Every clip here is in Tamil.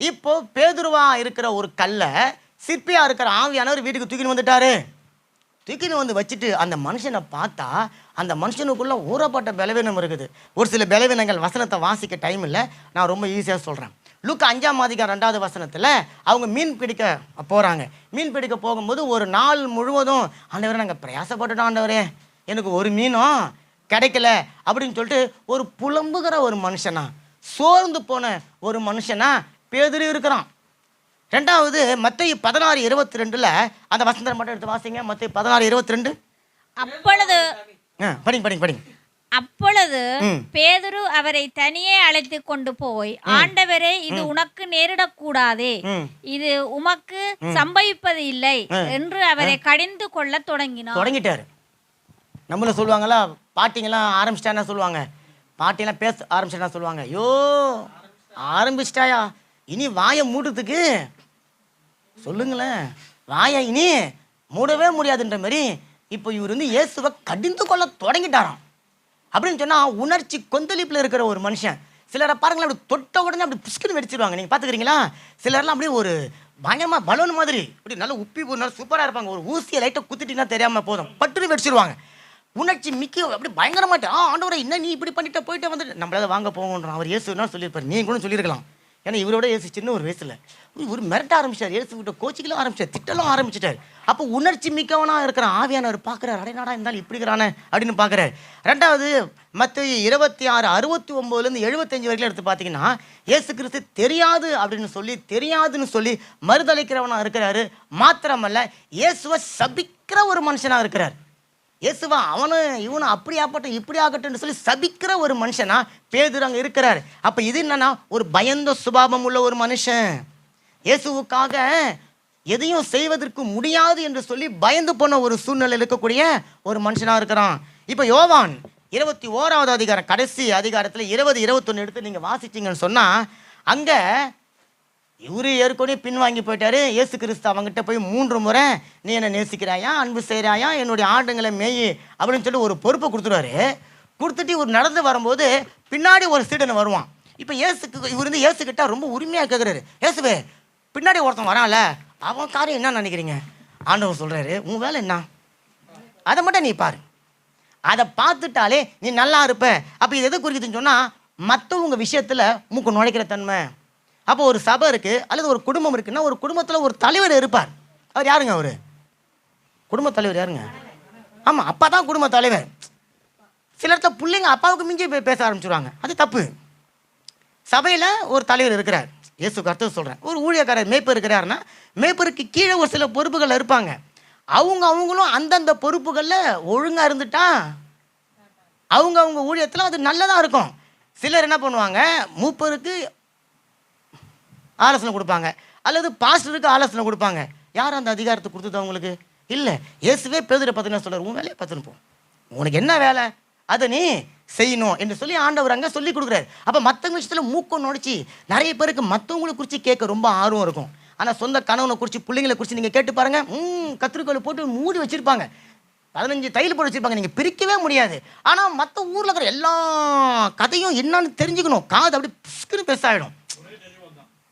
இப்போ பேதுருவா இருக்கிற ஒரு கல்லை சிற்பியா இருக்கிற ஆவியானவர் வீட்டுக்கு தூக்கின்னு வந்துட்டாரு. தூக்கின்னு வந்து வச்சுட்டு அந்த மனுஷனை பார்த்தா அந்த மனுஷனுக்குள்ள ஊறப்பட்ட பலவீனம் இருக்குது. ஒரு சில பலவீனங்கள் வசனத்தை வாசிக்க டைம் இல்லை. நான் ரொம்ப ஈஸியாக சொல்கிறேன் லுக்கு அஞ்சாம் அதிகாரம் ரெண்டாவது வசனத்தில் அவங்க மீன் பிடிக்க போகிறாங்க மீன் பிடிக்க போகும்போது ஒரு நாள் முழுவதும் ஆண்டவரே நாங்கள் பிரயாசப்பட்டுட்டோம் ஆண்டவரே. எனக்கு ஒரு மீனும் கிடைக்கல அப்படின்னு சொல்லிட்டு ஒரு புலம்புகிற ஒரு மனுஷனா சோர்ந்து போன ஒரு மனுஷனா பேதுரு இருக்கிறான். ரெண்டாவது மத்திய பதினாறு இருபத்தி ரெண்டில் அந்த வசந்தரை மட்டும் எடுத்து வாசிங்க மத்திய பதினாறு இருபத்தி ரெண்டு அப்பொழுது படிங்க படிங்க படிங்க. அப்பொழுது. பேதுரு அவரை தனியே அழைத்து கொண்டு போய் ஆண்டவரே இது உனக்கு நேரிடக்கூடாதே. இது உமக்கு சம்பவிப்பது இல்லை என்று அவரை கடிந்து கொள்ளத் தொடங்கினார். தொடங்கிட்டாரு. நம்மள சொல்லுவாங்களா பாட்டிங்கெல்லாம் ஆரம்பிச்சிட்டானா சொல்லுவாங்க. பாட்டியெல்லாம் பேச ஆரம்பிச்சிட்டா சொல்லுவாங்க. ஐயோ ஆரம்பிச்சிட்டாயா? இனி வாயை மூடுறதுக்கு? சொல்லுங்களேன். வாயை இனி மூடவே முடியாதுன்ற மாதிரி இப்போ இவர் வந்து இயேசுவை கடிந்து கொள்ள தொடங்கிட்டாராம். அப்படின்னு சொன்னால் உணர்ச்சி கொந்தளிப்பில் இருக்கிற ஒரு மனுஷன். சிலரை பாருங்களேன் அப்படி தொட்ட உடனே அப்படி புஷ்குன்னு வெடிச்சிருவாங்க. நீங்கள் பார்த்துக்கிறீங்களா சிலர்லாம் அப்படியே ஒரு பயங்கரமாக பலூன் மாதிரி இப்படி நல்ல உப்பி போய் நல்லா சூப்பராக இருப்பாங்க. ஒரு ஊசியை லைட்டாக குத்திட்டிங்கன்னா தெரியாமல் போதும். பட்டுன்னு வெடிச்சிருவாங்க. உணர்ச்சி மிக்க அப்படி பயங்கரமாட்டு ஆ ஆண்டவரை என்ன நீ இப்படி பண்ணிட்டு போயிட்டு வந்துட்டு நம்மளால வாங்க போங்கன்றான் அவர் இயேசுனா சொல்லியிருப்பார்? நீங்களும் கூட சொல்லியிருக்கலாம். ஏன்னா இவரோட ஏசு சின்ன ஒரு வயசில் இவர் மிரட்ட ஆரம்பிச்சார். ஏசு கிட்ட கோச்சிக்கலாம் ஆரம்பிச்சார் திட்டலாம் ஆரம்பிச்சிட்டார். அப்போ உணர்ச்சி மிக்கவனாக இருக்கிற ஆவியானவர் பார்க்குறாரு அடைநாடா இருந்தாலும் இப்படி இருக்கிறானே அப்படின்னு பார்க்குறாரு ரெண்டாவது மற்ற இருபத்தி ஆறு அறுபத்தி ஒம்போதுலேருந்து எழுபத்தஞ்சு வரைக்கும் எடுத்து பார்த்தீங்கன்னா ஏசு கிறிஸ்து தெரியாது அப்படின்னு சொல்லி தெரியாதுன்னு சொல்லி மறுதளிக்கிறவனாக இருக்கிறாரு. மாத்திரமல்ல இயேசுவை சபிக்கிற ஒரு மனுஷனாக இருக்கிறார். இயேசுவா அவனு இவனு அப்படி ஆகட்டும் இப்படி ஆகட்டும்னு சொல்லி சபிக்கிற ஒரு மனுஷனா பேதூர் அங்கே இருக்கிறார். அப்போ இது என்னன்னா ஒரு பயந்த சுபாவம் உள்ள ஒரு மனுஷன். இயேசுவுக்காக எதையும் செய்வதற்கு முடியாது என்று சொல்லி பயந்து போன ஒரு சூழ்நிலை இருக்கக்கூடிய ஒரு மனுஷனாக இருக்கிறான். இப்போ யோவான் இருபத்தி ஓராவது அதிகாரம் கடைசி அதிகாரத்தில் இருபது இருபத்தொன்று எடுத்து நீங்கள் வாசிச்சீங்கன்னு சொன்னால் அங்கே இவரு ஏற்கனவே பின்வாங்கி போயிட்டாரு. இயேசு கிறிஸ்து அவங்ககிட்ட போய் மூன்று முறை நீ என்னை நேசிக்கிறாயா? அன்பு செய்கிறாயா? என்னுடைய ஆட்டங்களை மேயி அப்படின்னு சொல்லி ஒரு பொறுப்பை கொடுத்துருவாரு. கொடுத்துட்டு இவர் நடந்து வரும்போது பின்னாடி ஒரு சீடன் வருவான். இப்போ இயேசுக்கு இவர் வந்து இயேசுக்கிட்ட ரொம்ப உரிமையாக கேட்குறாரு இயேசுவே பின்னாடி ஒருத்தன் வரான்ல அவன் காரியம் என்ன நினைக்கிறீங்க? ஆண்டவர் சொல்கிறாரு உன் வேலை என்ன? அதை மட்டும் நீ பாரு. அதை பார்த்துட்டாலே நீ நல்லா இருப்ப. அப்போ இது எது குறிக்குதுன்னு சொன்னால் மற்றவங்க விஷயத்தில் மூக்கு நுழைக்கிற தன்மை. அப்போ ஒரு சபை இருக்குது அல்லது ஒரு குடும்பம் இருக்குன்னா ஒரு குடும்பத்தில் ஒரு தலைவர் இருப்பார். அவர் யாருங்க அவர்? குடும்ப தலைவர் யாருங்க? ஆமாம் அப்பா தான் குடும்ப தலைவர். சில இடத்துல பிள்ளைங்க அப்பாவுக்கு மிஞ்சி பேச ஆரம்பிச்சுருவாங்க. அது தப்பு. சபையில் ஒரு தலைவர் இருக்கிறார். இயேசு கருத்து சொல்கிறேன் ஒரு ஊழியக்காரர் மேய்ப்பு இருக்கிறாருன்னா மேய்ப்பருக்கு கீழே ஒரு சில பொறுப்புகள் இருப்பாங்க. அவங்க அவங்களும் அந்தந்த பொறுப்புகளில் ஒழுங்காக இருந்துட்டா அவங்க அவங்க ஊழியத்தில் அது நல்லதாக இருக்கும். சிலர் என்ன பண்ணுவாங்க மூப்பருக்கு ஆலோசனை கொடுப்பாங்க. அல்லது பாஸ்டருக்கு ஆலோசனை கொடுப்பாங்க. யார் அந்த அதிகாரத்தை கொடுத்தது அவங்களுக்கு? இல்லை. இயேசுவே பேதுரை பார்த்தீங்கன்னா சொல்கிறார் உன் வேலையை பார்த்துன்னு போ. உனக்கு என்ன வேலை? அதை நீ செய்யணும் என்று சொல்லி ஆண்டவர் அங்கே சொல்லி கொடுக்குறாரு. அப்போ மற்றவங்க விஷயத்தில் மூக்கம் நுழைச்சி நிறைய பேருக்கு மற்றவங்களை குறித்து கேட்க ரொம்ப ஆர்வம் இருக்கும். ஆனால் சொந்த கணவனை குறித்து பிள்ளைங்களை குறித்து நீங்கள் கேட்டு பாருங்கள் ம் கத்திரிக்கோலை போட்டு மூடி வச்சுருப்பாங்க. பதினஞ்சு தையல் போட்டு வச்சுருப்பாங்க. நீங்கள் பிரிக்கவே முடியாது. ஆனால் மற்ற ஊரில் இருக்கிற எல்லா கதையும் என்னன்னு தெரிஞ்சுக்கணும். காது அப்படி புஷ்குன்னு பெருசாகிடும்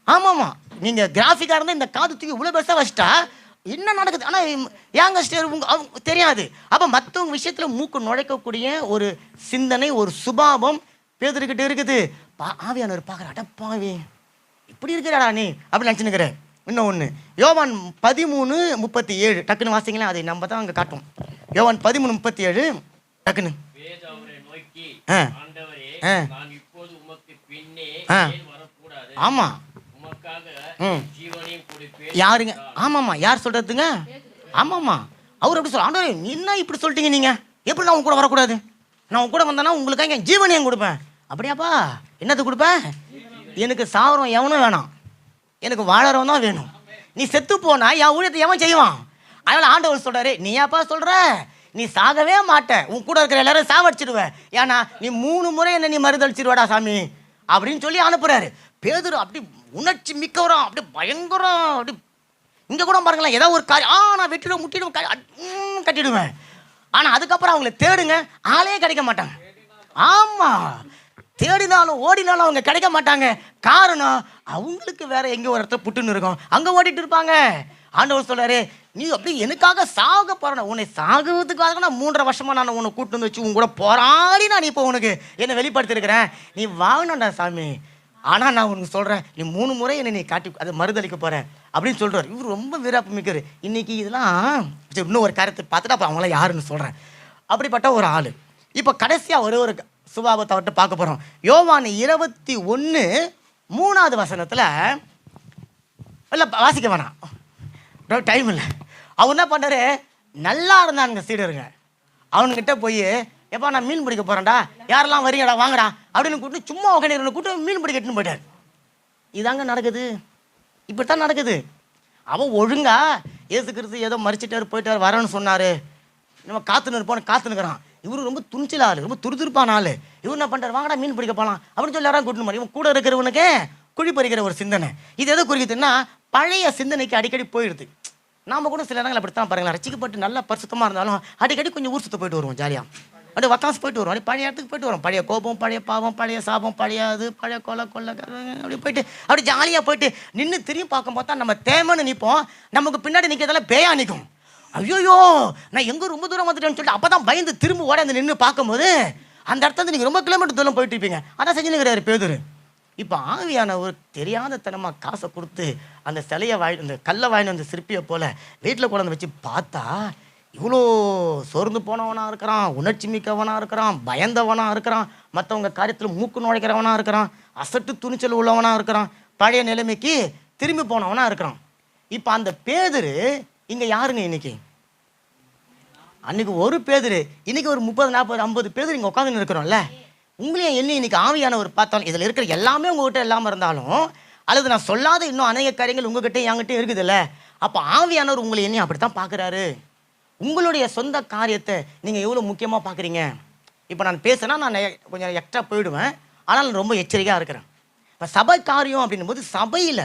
ஆமாம்மா நீங்கள் கிராஃபிக்காக இருந்தால் இந்த காது தூக்கி இவ்வளோ பெருசாக வச்சிட்டா என்ன நடக்குது? ஆனால் ஏங்க ஸ்டேர் உங்க அவங்க தெரியாது. அப்போ மற்றவங்க விஷயத்தில் மூக்கு நுழைக்கக்கூடிய ஒரு சிந்தனை ஒரு சுபாவம் பேதர்கிட்ட இருக்குது. பா ஆவியானவர் பார்க்குற அடப்பாவி. இப்படி இருக்கிறாடா நீ அப்படி நினச்சினுக்கிறேன் இன்னும் ஒன்று யோவான் பதிமூணு முப்பத்தி ஏழு டக்குன்னு வாசிங்களேன் அதை நம்ம தான் அங்கே காட்டும் யோவான் பதிமூணு முப்பத்தி ஏழு டக்குன்னு ஆ. ஆமாம் உமக்காக ம். ஜீவனையும் கொடுப்பேன் யாருங்க? ஆமாம்மா. யார் சொல்கிறதுங்க ஆமாம்மா. அவர் எப்படி சொல்ல ஆண்டவரே என்ன இப்படி சொல்லிட்டீங்க நீங்கள் எப்படி நான் உங்க கூட வரக்கூடாது? நான் உங்க கூட வந்தேன்னா உங்களுக்கு என் ஜீவனையும் கொடுப்பேன். அப்படியாப்பா. என்னது கொடுப்பேன்? எனக்கு சாவரம் எவனும் வேணாம். எனக்கு வாழறவன் தான் வேணும். நீ செத்து போனா என் ஊழியத்தை எவன் செய்வான்? அதனால் ஆண்டவர் சொல்கிறாரு நீ ஏப்பா சொல்கிற நீ சாகவே மாட்ட. உன் கூட இருக்கிற எல்லாரும் சாவடிச்சிடுவ ஏன்னா நீ மூணு முறை என்ன நீ மறுதளிச்சிருவாடா சாமி. அப்படின்னு சொல்லி அனுப்புறாரு. பேதுரு அப்படி உணர்ச்சி மிக்கவரம் அப்படி பயங்கரம் அப்படி இங்கே கூட பாருங்களேன் ஏதோ ஒரு காரியம் ஆ நான் வெட்டிடுவேன் முட்டிடுவேன் க- கட்டிடுவேன். ஆனால் அதுக்கப்புறம் அவங்கள தேடுங்க ஆளே கிடைக்க மாட்டாங்க. ஆமாம் தேடினாலும் ஓடினாலும் அவங்க கிடைக்க மாட்டாங்க. காரணம் அவங்களுக்கு வேற எங்கே ஒரு இடத்துல புட்டுன்னு இருக்கும். அங்கே ஓடிட்டு இருப்பாங்க. ஆண்டவர் சொல்றாரு நீ அப்படி எனக்காக சாக போறன. உன்னை சாகுவதுக்காக நான் மூன்றரை வருஷமா நான் உன்னை கூட்டு வந்து வச்சு உன் கூட போராடி நான் இப்போ உனக்கு என்னை வெளிப்படுத்திருக்கிறேன் நீ வாங்கணும்டா சாமி. ஆனால் நான் உனக்கு சொல்கிறேன் நீ மூணு முறை என்னை நீ காட்டி அதை மறுதளிக்க போகிறேன் அப்படின்னு சொல்கிறார் இவர் ரொம்ப வீராப்பு மிக்கர் இன்றைக்கி இதெல்லாம் சரி, இன்னும் ஒரு காரியத்தை பார்த்துட்டு அப்புறம் அவங்களாம் யாருன்னு சொல்கிறேன் அப்படிப்பட்ட ஒரு ஆள். இப்போ கடைசியாக ஒரு ஒரு சுபாவத்தை அவர்கிட்ட பார்க்க போகிறோம் யோவான் இருபத்தி ஒன்று மூணாவது வசனத்தில் இல்லை வாசிக்க வேணாம். டைம் இல்லை. அவர் என்ன பண்ணுறாரு நல்லா இருந்தானுங்க சீடருங்க. அவனுங்கிட்ட போய் எப்பா நான் மீன் பிடிக்க போகிறேன்டா யாரெல்லாம் வரீங்கடா வாங்கடா. அப்படின்னு கூப்பிட்டு சும்மா உட்காந்து கூப்பிட்டு மீன் பிடிக்கட்டுன்னு போயிட்டார். இதாங்க நடக்குது. இப்படித்தான் நடக்குது. அவன் ஒழுங்கா ஏசு கிறிஸ்து ஏதோ மறிச்சிட்டாரு போயிட்டார் வரேன்னு சொன்னாரு. நம்ம காத்துன்னு இருப்போம் காத்துனுக்குறான் இவரு ரொம்ப துணிச்சல் ஆளு ரொம்ப துருதுருப்பான ஆளு. இவர் என்ன பண்ணுறாரு வாங்கடா மீன் பிடிக்க போகலாம் அப்படின்னு சொல்லி யாரும் கூட்டணும் இவன் கூட இருக்கிறவனுக்கு குழி பறிக்கிற ஒரு சிந்தனை. இது எதை குறிக்குதுன்னா பழைய சிந்தனைக்கு அடிக்கடி போயிடுது. நாம கூட சில நேரங்கள் அப்படித்தான் பாருங்களேன். ரசிக்கப்பட்டு நல்லா பரிசுத்தமாக இருந்தாலும் அடிக்கடி கொஞ்சம் ஊர் சுத்த போயிட்டு வருவோம் ஜாலியாக அப்படியே வக்காசு போயிட்டு வருவோம். அப்படியே பழைய இடத்துக்கு போயிட்டு வரும் பழைய கோபம் பழைய பாவம் பழைய சாபம் பழைய அது பழைய கொலை கொள்ளை அப்படி போயிட்டு அப்படி ஜாலியாக போயிட்டு நின்று திரும்பி பார்க்கும்போது பார்த்தா நம்ம தேமன்னு நிற்போம் நமக்கு பின்னாடி நிற்கிறதெல்லாம் பேயா நிற்கும் ஐயோயோ நான் எங்கே ரொம்ப தூரம் வந்துட்டேன்னு சொல்லிட்டு அப்போ தான் பயந்து திரும்ப ஓட அந்த நின்று பார்க்கும்போது அந்த இடத்துல நீங்கள் ரொம்ப கிலோமீட்டர் தூரம் போயிட்டு இருப்பீங்க. அதான் செஞ்சுனுக்கிறாரு பேதர். இப்போ ஆவியான ஒரு தெரியாத தனமாக காசை கொடுத்து அந்த சிலையை வாய் அந்த கல்லை வாங்கிட்டு அந்த சிற்பியை போல் வீட்டில் கொண்டு வந்து வச்சு பார்த்தா இவ்வளோ சோர்ந்து போனவனாக இருக்கிறான் உணர்ச்சி மிக்கவனாக இருக்கிறான் பயந்தவனாக இருக்கிறான் மற்றவங்க காரியத்தில் மூக்கு நுழைக்கிறவனாக இருக்கிறான் அசட்டு துணிச்சல் உள்ளவனாக இருக்கிறான் பழைய நிலைமைக்கு திரும்பி போனவனாக இருக்கிறான். இப்போ அந்த பேதர் இங்கே யாருங்க இன்னைக்கு? அன்றைக்கி ஒரு பேதர் இன்றைக்கி ஒரு முப்பது நாற்பது ஐம்பது பேதர் இங்கே உட்காந்துன்னு இருக்கிறோம்ல. உங்களையும் என்ன இன்றைக்கி ஆவியானவர் பார்த்தாலும் இதில் இருக்கிற எல்லாமே உங்ககிட்ட இல்லாமல் இருந்தாலும் அல்லது நான் சொல்லாத இன்னும் அநேக காரியங்கள் உங்ககிட்ட என்கிட்ட இருக்குதுல்ல அப்போ ஆவியானவர் உங்களை என்னையும் அப்படித்தான் பார்க்குறாரு. உங்களுடைய சொந்த காரியத்தை நீங்கள் எவ்வளோ முக்கியமாக பார்க்குறீங்க இப்போ நான் பேசுனா நான் எ- கொஞ்சம் எக்ஸ்ட்ரா போயிடுவேன். ஆனால் நான் ரொம்ப எச்சரிக்கையாக இருக்கிறேன். இப்போ சபை காரியம் அப்படின்னும் போது சபையில்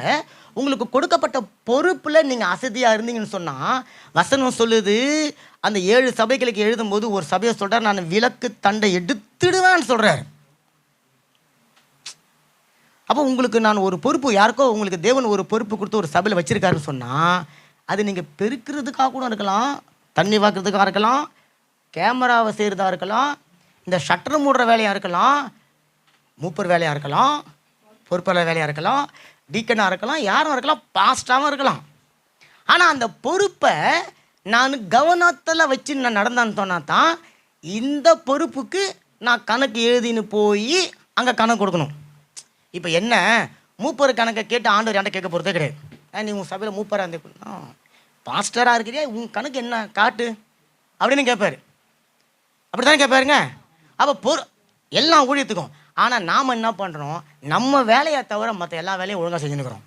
உங்களுக்கு கொடுக்கப்பட்ட பொறுப்பில் நீங்கள் அசதியாக இருந்தீங்கன்னு சொன்னால் வசனம் சொல்லுது அந்த ஏழு சபைகளுக்கு எழுதும்போது ஒரு சபையை சொல்கிறார் நான் விளக்கு தண்டை எடுத்துடுவேன்னு சொல்கிறார் அப்போ உங்களுக்கு நான் ஒரு பொறுப்பு யாருக்கோ உங்களுக்கு தேவன் ஒரு பொறுப்பு கொடுத்து ஒரு சபையில் வச்சிருக்காருன்னு சொன்னால் அது நீங்கள் பெருக்கிறதுக்காக கூட இருக்கலாம் தண்ணி பார்க்குறதுக்காக இருக்கலாம் கேமராவை செய்கிறதா இருக்கலாம் இந்த ஷட்டர் மூடுற வேலையாக இருக்கலாம் மூப்பர் வேலையாக இருக்கலாம் பொறுப்பாளர் வேலையாக இருக்கலாம் டீக்கனாக இருக்கலாம் யாரும் இருக்கலாம் பாஸ்டாகவும் இருக்கலாம். ஆனால் அந்த பொறுப்பை நான் கவனத்தில் வச்சு நான் நடந்தான்னு சொன்னால் தான் இந்த பொறுப்புக்கு நான் கணக்கு எழுதின்னு போய் அங்கே கணக்கு கொடுக்கணும். இப்போ என்ன மூப்பர் கணக்கை கேட்டு ஆண்டவர் என்கிட்ட கேட்க போகிறதே கிடையாது. நீ உன் சபையில் மூப்பராக இருந்தே பாஸ்டராக இருக்கிறியா? உன் கணக்கு என்ன? காட்டு. அப்படின்னு கேட்பாரு அப்படி தானே கேட்பாருங்க அப்போ பொறு எல்லா ஊழியத்துக்கும். ஆனால் நாம் என்ன பண்ணுறோம் நம்ம வேலையை தவிர மற்ற எல்லா வேலையும் ஒழுங்காக செஞ்சுருக்கிறோம்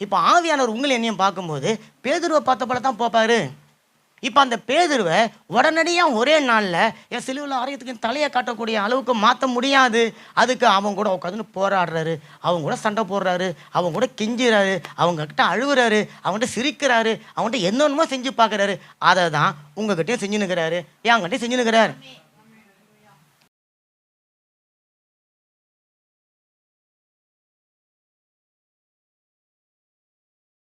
இப்போ ஆவியானவர் உங்களை என்னையும் பார்க்கும்போது பேதுருவை பார்த்த போல தான் பார்ப்பாரு இப்போ அந்த பேதுருவை உடனடியாக ஒரே நாளில் என் சிலுவில் ஆரியத்துக்கு தலையை காட்டக்கூடிய அளவுக்கு மாற்ற முடியாது. அதுக்கு அவங்க கூட உட்காந்துன்னு போராடுறாரு. அவங்க கூட சண்டை போடுறாரு. அவங்க கூட கெஞ்சுறாரு. அவங்கக்கிட்ட அழுகுறாரு. அவங்ககிட்ட சிரிக்கிறாரு. அவங்ககிட்ட என்னென்னமோ செஞ்சு பார்க்குறாரு. அதை தான் உங்ககிட்டயும் செஞ்சுனுக்கிறாரு என்கிட்டயும் செஞ்சுனுக்கிறாரு